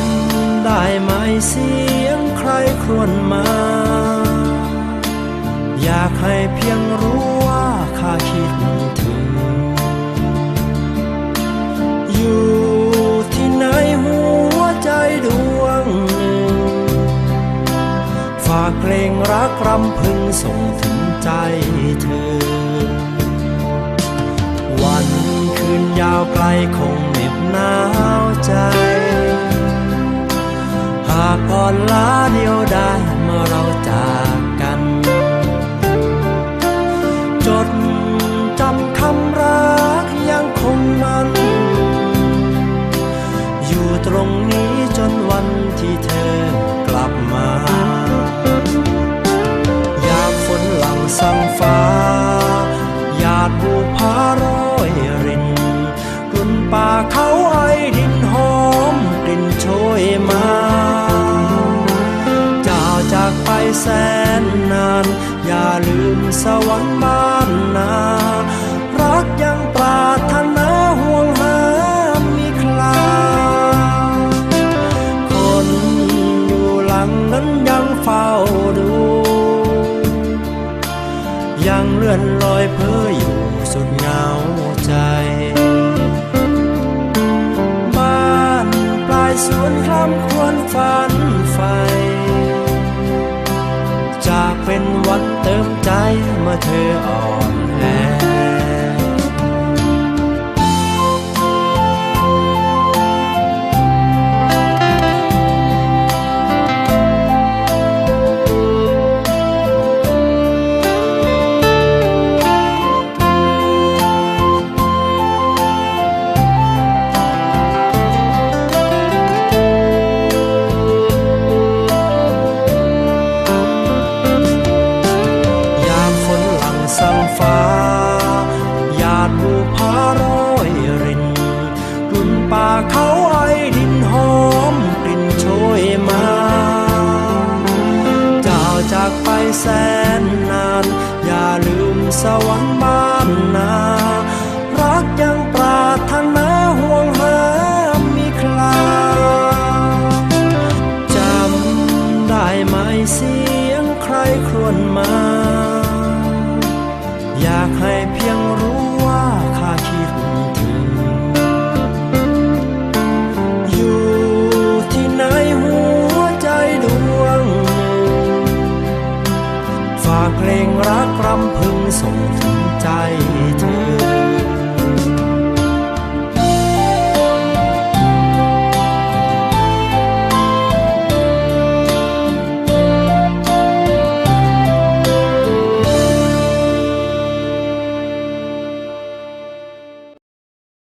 ำได้ไหมเสียงใครครวญมา อยากให้เพียงรู้ว่าข้าคิดถึง อยู่ที่ไหนหัวใจดวงหนึ่ง ฝากเพลงรักรำพึงส่งถึงใจเธอ วันคืนยาวไกลคงเหน็บหนาวใจ หากอ่อนล้าเดียวได้เมื่อเราจากกัน จดจำคำรักยังคงมัน อยู่ตรงนี้จนวันที่เธอกลับมา อยากฝนหลังสั่งฟ้าหยาดบูพาโรยรินกลุ่นป่าเขาไอดินหอมกลิ่นโชยมา แสนนาน อย่าลืมสวรรค์บ้านนา รักยังปรารถนาห่วงหามีคลา คนอยู่หลังนั้นยังเฝ้าดู ยังเลื่อนลอยเพ้ออยู่สุดเหงาใจบ้านปลายสวนคลำควรฝันไฟ เป็น ผาดบูพาโรยรินกลุ่นป่าเขาไอดินหอมกลิ่นโชยมาเจ้าจากไปแสนนาน อย่าลืมสวรรค์บ้านนา รักยังปรารถนาห่วงหามีคลาจำได้ไหมเสียงใครครวญมา อยากให้เพียง รักรำพึงส่งถึงใจเธอ